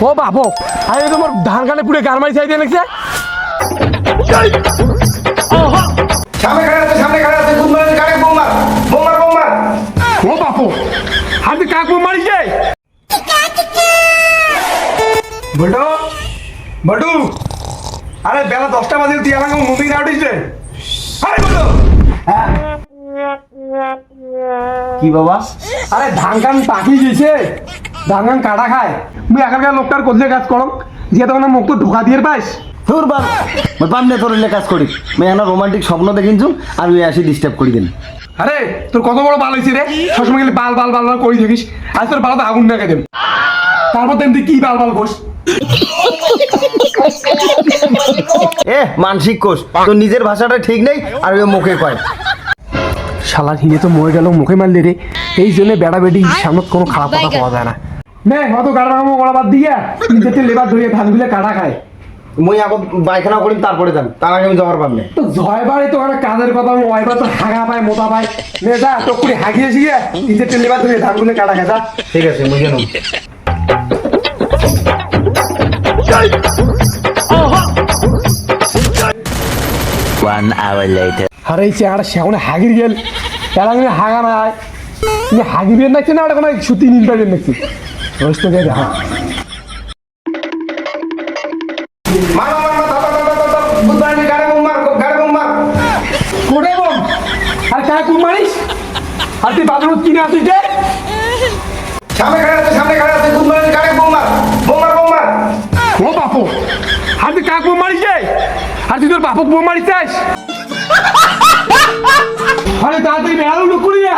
ও বাবু আরে তোমার ধান কানে পুরো গান মারি চাই দিয়ে লাগছে সামনে খাড়া আছে সামনে খাড়া আছে খুব মানে গাড়ি বোমার বোমার বোমার ও বাপু হাতে কাকু মারিছে বটু বটু আরে বেলা দশটা বাজে তুই আমাকে মুভি না উঠিস রে। আরে বটু কি বাবা? আরে ধান কান পাকি গেছে। ধান কান কাটা খায়। মুই এখানকার লোকটার কোথায় কাজ করম যে তখন মুখ তো ঢোকা দিয়ে পাইস। তোর বাপ। কাজ করি। মই এনা রোমান্টিক স্বপ্ন দেখিনছুম আর ওই আসি ডিস্টার্ব করি দেন আরে তোর কত বড় বাল হয়েছে রে? সবসময় গেলে বাল বাল বাল বাল করি থাকিস আজ তোর বালাতে আগুন দেখে দেব তারপর তেমনি কি বাল বাল কোস এ মানসিক কোষ। তোর নিজের ভাষাটা ঠিক নেই আর ওই মুখে কয়। শালা হিরে তো মরে গেল মুখে মারলে রে। এই জন্য বেড়া বেড়ি সামনে কোনো খারাপ কথা পাওয়া যায় না। নে অত গাড়া কামো করা বাদ দিয়া। তিন চারটে লেবার ধরিয়ে ধানগুলো কাটা খায়। মই আগত পায়খানা করিম তারপরে যান তার আগে আমি পাম না? তো জয়বারে তো ওখানে কাজের কথা আমি ওইবার তো হাগা পায় মোটা পায়। নে যা তো করে হাগিয়ে শিখে তিন চারটে লেবার ধরিয়ে ধানগুলো কাটা খায় যা। ঠিক আছে মুই জানো One hour later. আরে এই চেহারা সেখানে হাগির গেল। তারা আমি হাগা নাই। তুমি হাগিবেন নাকি না ওটা কোনো সুতি নীল পাবেন নাকি? রোজ তো গাড়ি গাড়ি কোটে বল আর তুই বাথরুম কিনে আসিস যে সামনে খাড়া আছে সামনে খাড়া আছে খুব মানে গাড়ি বোমার বোমার বোমার ও বাপু আর তুই কাক বোম আর তুই তোর বাপক বোম মারিস চাস আরে তাড়াতাড়ি বেড়ালো লোক করিয়া।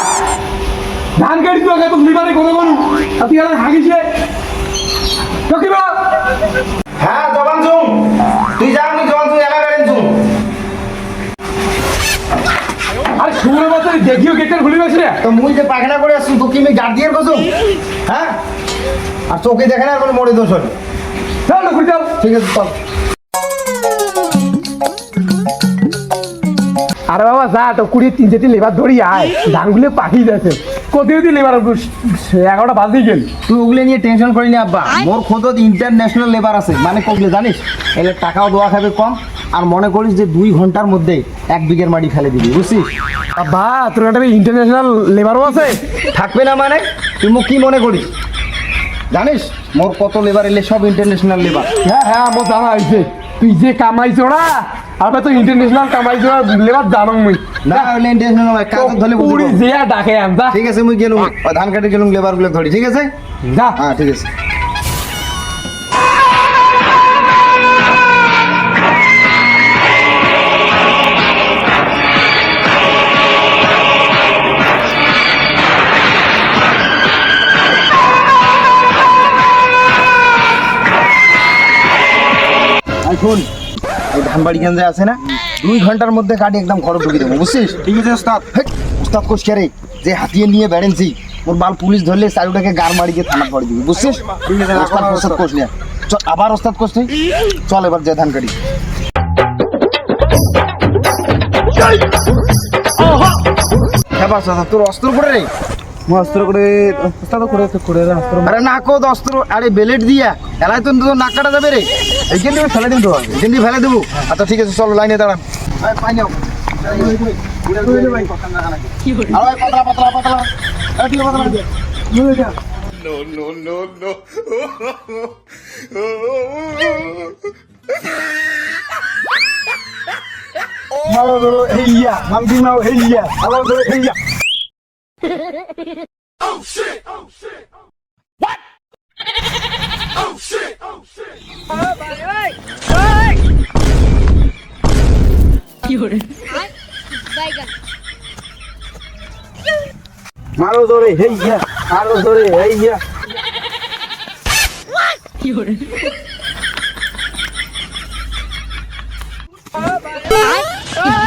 ধান কাটি তুই আগে তো লিবারে কথা বলু। আর তুই আর হাগিছে। কি বা হ্যাঁ জবান জুম তুই যা আমি জবান জুম একা গাড়ি জুম আরে ষোলো বছর দেখিও গেটটা খুলে গেছে। রে তো মুই যে পায়খানা করে আসছি তো কি আমি গার্ড দিয়ে বসু হ্যাঁ? আর চোখে দেখে না কোনো মরে দোষ হলো। চল না খুলে যাও ঠিক আছে চল। আরে বাবা যা তো কুড়ি তিন চারটি লেবার ধরি আয়। ধানগুলো পাকিয়ে যাচ্ছে। কত যদি লেবার এগারোটা বাদ দিয়ে গেল। তুই ওগুলো নিয়ে টেনশন করিনি আব্বা। মোর খোদত ইন্টারন্যাশনাল লেবার আছে। মানে কগলে জানিস? এলে টাকাও দেওয়া খাবে কম। আর মনে করিস যে দুই ঘণ্টার মধ্যে এক বিঘের মাটি ফেলে দিবি বুঝছিস? বা তোর একটা ইন্টারন্যাশনাল লেবারও আছে। থাকবে না মানে? তুই মোক কি মনে করিস? জানিস? মোর কত লেবার এলে সব ইন্টারন্যাশনাল লেবার। হ্যাঁ হ্যাঁ আমার জানা হয়েছে। তুই যে কামাইছো না আবার তো ইন্টারন্যাশনাল কামাইছো লেবার জানো মুই। না ইন্টারন্যাশনাল কাজ ধরলে বুঝতে পুরি পারব। যে ডাকে আনতা ঠিক আছে মুই গেলুম। ধান কাটি গেলুম লেবারগুলো ধরি ঠিক আছে? যা। হ্যাঁ ঠিক আছে। শোন। এই ধান বাড়ি কেন্দ্রে আছে না দুই ঘণ্টার মধ্যে কাটি একদম ঘরে ঢুকিয়ে দেবো বুঝছিস? ঠিক আছে ওস্তাদ। ওস্তাদ কোষ কে যে হাতিয়ে নিয়ে বেড়েনছি ওর বাল পুলিশ ধরলে চারুটাকে গার মারিয়ে থানা পড়ে দিবি বুঝছিস? ওস্তাদ ওস্তাদ কোষ নিয়ে চল আবার ওস্তাদ কোষ নেই চল এবার যে ধান কাটি। হ্যাঁ বাস তোর অস্ত্র করে রে। অস্ত্র করে অস্ত্র আরে না অস্ত্র আরে বেলেট দিয়া। এলাই তো তোর নাক কাটা যাবে রে। এইখান থেকে ফেলে দিন তো এইখান থেকে ফেলে দেবো। আচ্ছা ঠিক আছে চলো লাইনে দাঁড়ান। এই, পাই নাও। আরে, পাতলা পাতলা পাতলা। এই, ঠিক আছে, পাতলা। ধরো হেইয়া। oh shit! Oh shit! Oh. What? oh shit! Oh shit! Oh my god! Hey! You're. মারো ধরে হেইয়া আরও ধরে হেইয়া You're.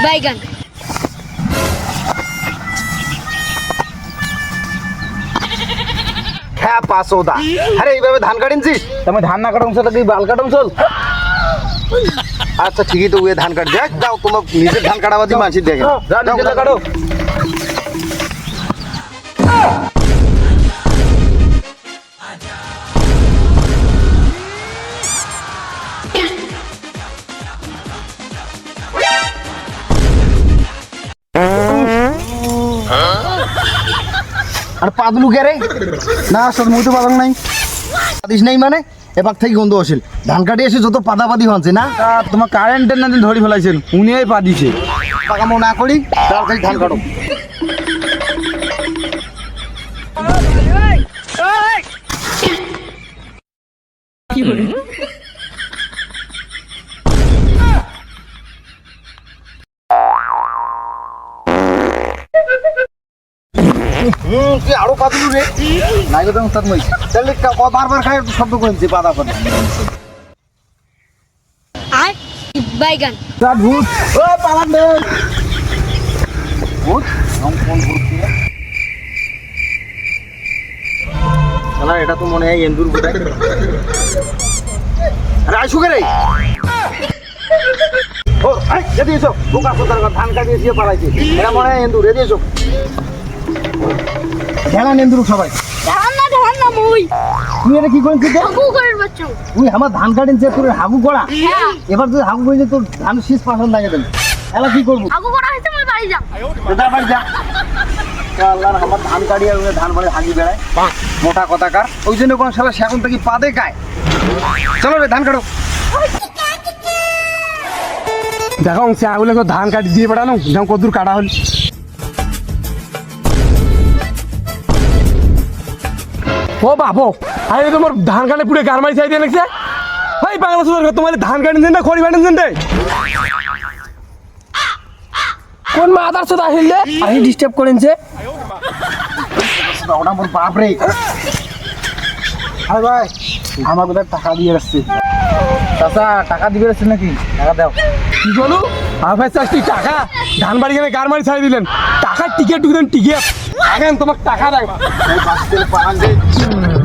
Bye, gun. দা আরে এইভাবে ধান কাটিনছিস তুমি ধান না কাটুন চল কি বাল কাটুন চল আচ্ছা ঠিকই তো ওয়ে ধান কাট দেখ যাও তোমার নিজের ধান কাটাবাদি মাছি দেখে যাও কাটো আর পাদলু কে রে? না সদ মুই তো পালাম নাই। পাদিস নাই মানে? এবার থেকে গন্ধ আসিল। ধান কাটি এসে যত পাদাপাদি হচ্ছে না? তোমার কারেন্টের না ধরি ফেলাইছেন উনিই পা দিছে পাকামো না করি তাড়াতাড়ি ধান কাটো। হুম, আরও পাতলু রে নাই তো উস্তাদ মই তাহলে বারবার খাই একটু শব্দ করেছি পাতা পাতা আর বাইগান। ভূত ও পালান দে ভূত ভূত শালা এটা তো মনে হয় এন্দুর ভূত আরে আইসু কে রে। ও আই এদি এসো। বোকা সোতার ধান কাটিয়ে দিয়ে পালাইছে। এটা মনে হয় এন্দুর এদি এসো। ধ্যান এন্দুর সবাই। ধান না ধান না মই। তুই এটা কি করেছিস হাগু করে বাচ্চা। তুই আমার ধান কাটিন যে তোর হাগু করা হ্যাঁ। এবার তুই হাগু করে তোর ধান শীষ পাশন লাগে দেন এলা কি করব? হাগু করা হয়েছে মই বাড়ি যাম কোথায় বাড়ি যা। আল্লাহর আমার ধান কাটি আর ধান বাড়ি হাগি বেড়ায়। মোটা কথাকার। ওই জন্য কোনো শালা সেখন থেকে পাদে গায় চলো রে ধান কাটো। দেখো সে আগুলে ধান কাটি দিয়ে বেড়ানো যেমন কদ্দুর কাটা হল। ও বাবু আরে তোমার ধান কাটে পুরো গারমারি চাই দিয়ে লাগছে ভাই বাংলা সুন্দর তোমার ধান কাটেন দেন না খড়ি বাটেন দেন রে কোন মাদার সাথে আহিলে আহি ডিস্টার্ব করেন যে ওটা মোর বাপ রে। আরে ভাই আমার কোথায় টাকা দিয়ে আসছে? চাচা টাকা দিবে আসছে নাকি? টাকা দাও। কি বলো? আবার চাষটি টাকা? ধান বাড়ি গেলে গারমারি ছাড়ি দিলেন। টাকার টিকিট ঢুকলেন টিকিট আগেন তোমার টাকা দেয় Mm-hmm.